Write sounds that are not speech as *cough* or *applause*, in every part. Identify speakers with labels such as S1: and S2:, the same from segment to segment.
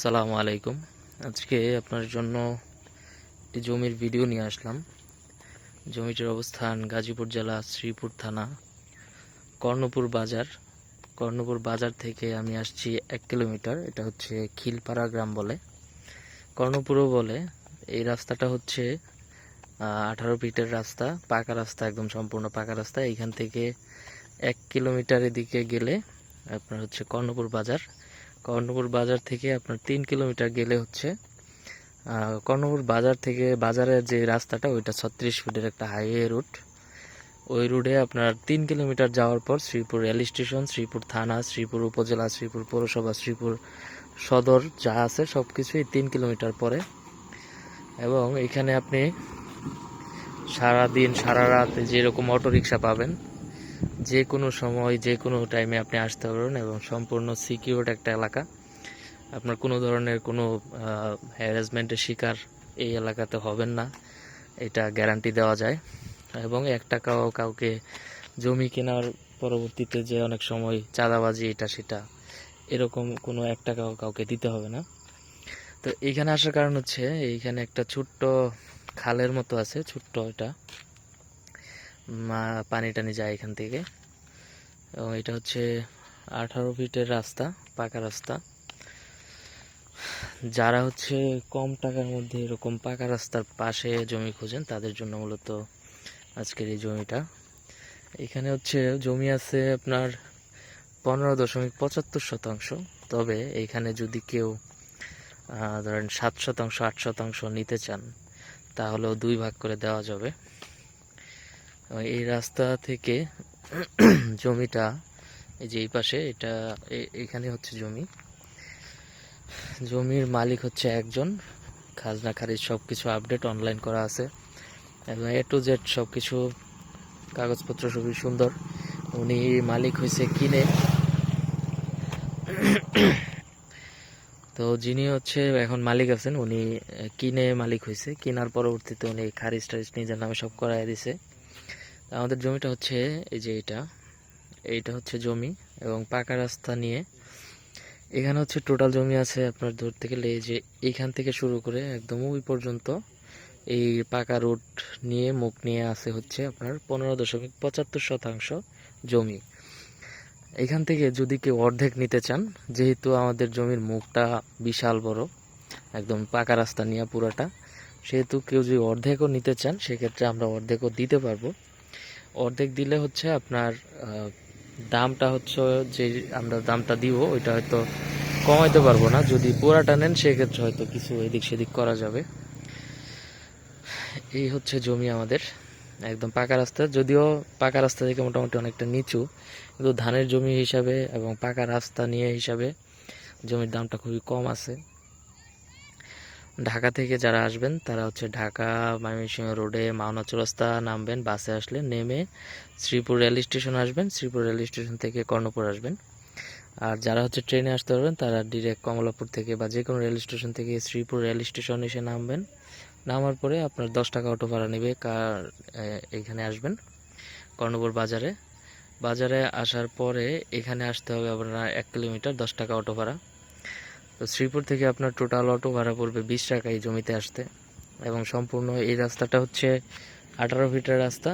S1: সালামু আলাইকুম। আজকে আপনার জন্য একটি জমির ভিডিও নিয়ে আসলাম। জমিটির অবস্থান গাজীপুর জেলা শ্রীপুর থানা, কর্ণপুর বাজার। কর্ণপুর বাজার থেকে আমি আসছি এক কিলোমিটার, এটা হচ্ছে খিলপাড়া গ্রাম বলে। কর্ণপুরও বলে, এই রাস্তাটা হচ্ছে আঠারো ফিটের রাস্তা, পাকা রাস্তা, একদম সম্পূর্ণ পাকা রাস্তা। এইখান থেকে এক কিলোমিটার এদিকে গেলে আপনার হচ্ছে কর্ণপুর বাজার। কর্ণপুর বাজার থেকে আপনার তিন কিলোমিটার গেলে হচ্ছে কর্ণপুর বাজার থেকে বাজারের যে রাস্তাটা, ওইটা ছত্রিশ ফিটের একটা হাইওয়ে রুট ওই রুটে আপনার তিন কিলোমিটার যাওয়ার পর শ্রীপুর রেল স্টেশন, শ্রীপুর থানা, শ্রীপুর উপজেলা, শ্রীপুর পৌরসভা, শ্রীপুর সদর যা আছে সব কিছুই তিন কিলোমিটার পরে। এবং এখানে আপনি সারা দিন সারা রাত যেরকম অটো রিক্সা পাবেন যে কোনো সময় যে কোনো টাইমে আপনি আসতে পারবেন এবং সম্পূর্ণ সিকিউরড একটা এলাকা। আপনার কোনো ধরনের কোনো হ্যারাসমেন্টের শিকার এই এলাকাতে হবেন না। এটা গ্যারান্টি দেওয়া যায়। এবং এক টাকাও কাউকে জমি কেনার পরবর্তীতে যে অনেক সময় চাঁদাবাজি, এটা, সেটা, এরকম কোনো এক টাকাও কাউকে দিতে হবে না। তো এইখানে আসার কারণ হচ্ছে, এইখানে একটা ছোট্ট খালের মতো আছে, ছোট্ট এটা। পানি টানি যায় এখান থেকে। এবং এটা হচ্ছে আঠারো ফিটের রাস্তা, পাকা রাস্তা। যারা হচ্ছে কম টাকার মধ্যে এরকম পাকা রাস্তার পাশে জমি খোঁজেন, তাদের জন্য মূলত আজকের এই জমিটা। এখানে হচ্ছে জমি আছে আপনার পনেরো দশমিক পঁচাত্তর শতাংশ। তবে এখানে যদি কেউ ধরেন সাত শতাংশ, আট শতাংশ নিতে চান, তাহলেও দুই ভাগ করে দেওয়া যাবে। এই রাস্তা থেকে *clears throat* জমিটা, এই যে এই পাশে, এটা এখানে হচ্ছে জমি। জমির মালিক হচ্ছে একজন। খাজনা, খারিজ সব কিছু আপডেট অনলাইন করা আছে। এবং এ টু জেড সব কিছু কাগজপত্র খুবই সুন্দর। উনি মালিক হয়েছে কিনে। তো যিনি হচ্ছে এখন মালিক আছেন, উনি কিনে মালিক হয়েছে কেনার পরবর্তীতে উনি খারিজ টারিজ নিজের নামে সব করাই দিছে। আমাদের জমিটা হচ্ছে এই যে এটা। এইটা হচ্ছে জমি এবং পাকা রাস্তা নিয়ে। এখানে হচ্ছে টোটাল জমি আছে আপনার ধরতে গেলে এই যে এইখান থেকে শুরু করে একদম ওই পর্যন্ত। এই পাকা রুট নিয়ে মুখ নিয়ে আছে হচ্ছে আপনার পনেরো দশমিক পঁচাত্তর শতাংশ জমি। এখান থেকে যদি কেউ অর্ধেক নিতে চান, যেহেতু আমাদের জমির মুখটা বিশাল বড়, একদম পাকা রাস্তা নিয়ে পুরাটা, সেহেতু কেউ যদি অর্ধেকও নিতে চান, সেক্ষেত্রে আমরা অর্ধেকও দিতে পারব। অর্ধেক দিলে হচ্ছে আপনার দামটা হচ্ছে যে আমরা দামটা দিব, ওইটা হয়তো কমাইতে পারব না। যদি পুরাটা নেন, সেক্ষেত্রে হয়তো কিছু এদিক সেদিক করা যাবে। এই হচ্ছে জমি আমাদের, একদম পাকা রাস্তা। যদিও পাকা রাস্তা থেকে মোটামুটি অনেকটা নিচু, কিন্তু ধানের জমি হিসাবে এবং পাকা রাস্তা নিয়ে হিসাবে জমির দামটা খুবই কম আছে। ঢাকা থেকে যারা আসবেন, তারা হচ্ছে ঢাকা ময়মনসিংহ রোডে মাওনা চৌরাস্তা নামবেন, বাসে আসলে নেমে শ্রীপুর রেল স্টেশন আসবেন, শ্রীপুর রেল স্টেশন থেকে কর্ণপুর আসবেন। আর যারা হচ্ছে ট্রেনে আসতে পারবেন, তারা ডিরেক্ট কমলাপুর থেকে বা যে কোনো রেল স্টেশন থেকে শ্রীপুর রেল স্টেশন এসে নামবেন। নামার পরে আপনার দশ টাকা অটো ভাড়া নেবে, কার এখানে আসবেন কর্ণপুর বাজারে। বাজারে আসার পরে এখানে আসতে হবে আপনার এক কিলোমিটার দশ টাকা অটো ভাড়া। তো শ্রীপুর থেকে আপনার টোটাল অটো ভাড়া পড়বে বিশ টাকা এই জমিতে আসতে। এবং সম্পূর্ণ এই রাস্তাটা হচ্ছে আঠারো ফিটের রাস্তা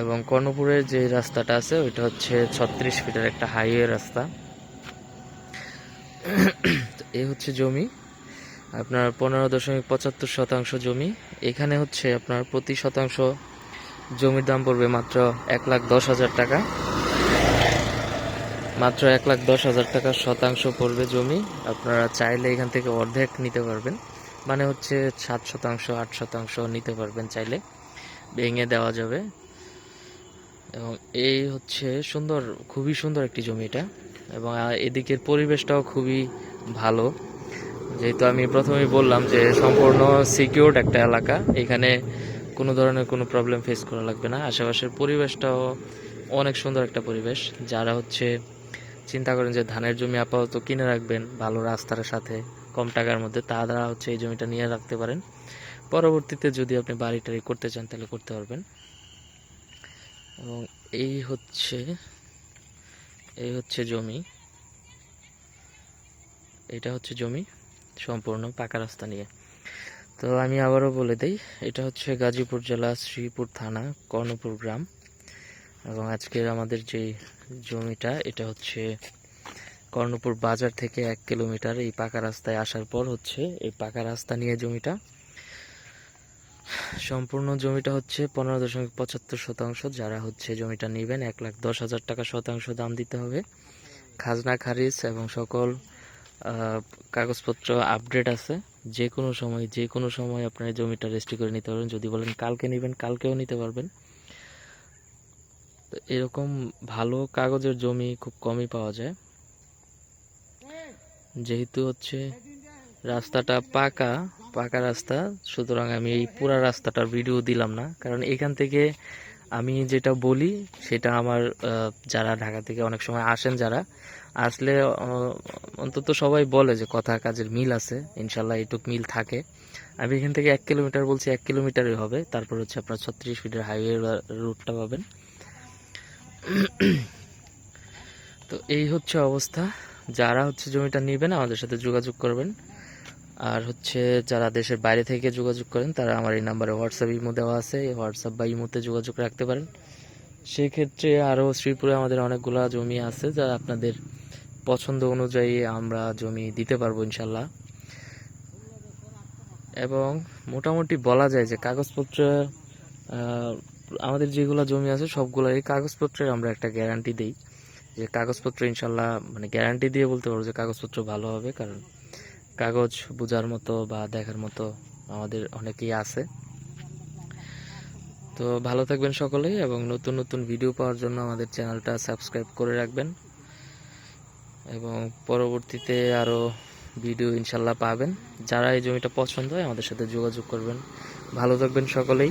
S1: এবং কর্ণপুরের যে রাস্তাটা আছে, ওইটা হচ্ছে ছত্রিশ ফিটের একটা হাইওয়ে রাস্তা। এই হচ্ছে জমি, আপনার পনেরো দশমিক পঁচাত্তর শতাংশ জমি। এখানে হচ্ছে আপনার প্রতি শতাংশ জমির দাম পড়বে মাত্র এক লাখ দশ হাজার টাকা। মাত্র এক লাখ দশ হাজার টাকা শতাংশ পড়বে জমি। আপনারা চাইলে এখান থেকে অর্ধেক নিতে পারবেন। মানে হচ্ছে সাত শতাংশ, আট শতাংশ নিতে পারবেন চাইলে। ভেঙে দেওয়া যাবে। এবং এই হচ্ছে সুন্দর, খুবই সুন্দর একটি জমি এটা। এবং এদিকের পরিবেশটাও খুবই ভালো। যেহেতু আমি প্রথমেই বললাম যে সম্পূর্ণ সিকিউরড একটা এলাকা। এখানে কোনো ধরনের কোনো প্রবলেম ফেস করা লাগবে না। আশেপাশের পরিবেশটাও অনেক সুন্দর একটা পরিবেশ। যারা হচ্ছে চিন্তা করেন যে ধানের জমি আপাতত কিনে রাখবেন, ভালো রাস্তার সাথে, কম টাকার মধ্যে, তারা হচ্ছে এই জমিটা নিয়ে রাখতে পারেন। পরবর্তীতে যদি আপনি বাড়ি টাড়ি করতে চান, তাহলে করতে পারবেন। এবং এই হচ্ছে এই হচ্ছে জমি। এটা হচ্ছে জমি, সম্পূর্ণ পাকা রাস্তা নিয়ে। তো আমি আবারও বলে দিই, এটা হচ্ছে গাজীপুর জেলা শ্রীপুর থানা, কর্ণপুর গ্রাম। এবং আজকের আমাদের যে জমিটা, এটা হচ্ছে কর্ণপুর বাজার থেকে এক কিলোমিটার এই পাকা রাস্তায় আসার পর হচ্ছে এই পাকা রাস্তা নিয়ে জমিটা। সম্পূর্ণ জমিটা হচ্ছে পনেরো দশমিক পঁচাত্তর শতাংশ, যারা হচ্ছে জমিটা নেবেন এক লাখ দশ হাজার টাকা শতাংশ দাম দিতে হবে। খাজনা, খারিজ এবং সকল কাগজপত্র আপডেট আছে। যে কোনো সময় যে কোনো সময় আপনার জমিটা রেজিস্ট্রি করে নিতে পারবেন। যদি বলেন কালকে নেবেন, কালকেও নিতে পারবেন। তো এরকম ভালো কাগজের জমি খুব কমই পাওয়া যায়। যেহেতু হচ্ছে রাস্তাটা পাকা পাকা রাস্তা, সুতরাং আমি এই পুরা রাস্তাটার ভিডিও দিলাম না। কারণ এখান থেকে আমি যেটা বলি, সেটা আমার যারা ঢাকা থেকে অনেক সময় আসেন, যারা আসলে অন্তত সবাই বলে যে কথা কাজের মিল আছে, ইনশাল্লাহ এইটুক মিল থাকে। আমি এখান থেকে এক কিলোমিটার বলছি, এক কিলোমিটারই হবে। তারপর হচ্ছে আপনার ছত্রিশ ফিটের হাইওয়ে রুটটা পাবেন। তো এই হচ্ছে অবস্থা। যারা হচ্ছে জমিটা নেবেন, আমাদের সাথে যোগাযোগ করবেন। আর হচ্ছে যারা দেশের বাইরে থেকে যোগাযোগ করেন, তারা আমার এই নাম্বারে হোয়াটসঅ্যাপ ইমো দেওয়া আছে। এই হোয়াটসঅ্যাপ বা ইমোতে যোগাযোগ রাখতে পারেন। সেক্ষেত্রে আরও শ্রীপুরে আমাদের অনেকগুলো জমি আছে, যা আপনাদের পছন্দ অনুযায়ী আমরা জমি দিতে পারব ইনশাল্লাহ এবং মোটামুটি বলা যায় যে কাগজপত্র আমাদের যেগুলো জমি আছে সবগুলোরই কাগজপত্রের আমরা একটা গ্যারান্টি দিই। যে কাগজপত্র ইনশাল্লাহ মানে গ্যারান্টি দিয়ে বলতে পারব যে কাগজপত্র ভালো হবে, কারণ কাগজ বোঝার মতো বা দেখার মতো আমাদের অনেকেই আছে। তো ভালো থাকবেন সকলেই এবং নতুন নতুন ভিডিও পাওয়ার জন্য আমাদের চ্যানেলটা সাবস্ক্রাইব করে রাখবেন। এবং পরবর্তীতে আরও ভিডিও ইনশাল্লাহ পাবেন। যারা এই জমিটা পছন্দ হয় আমাদের সাথে যোগাযোগ করবেন। ভালো থাকবেন সকলেই।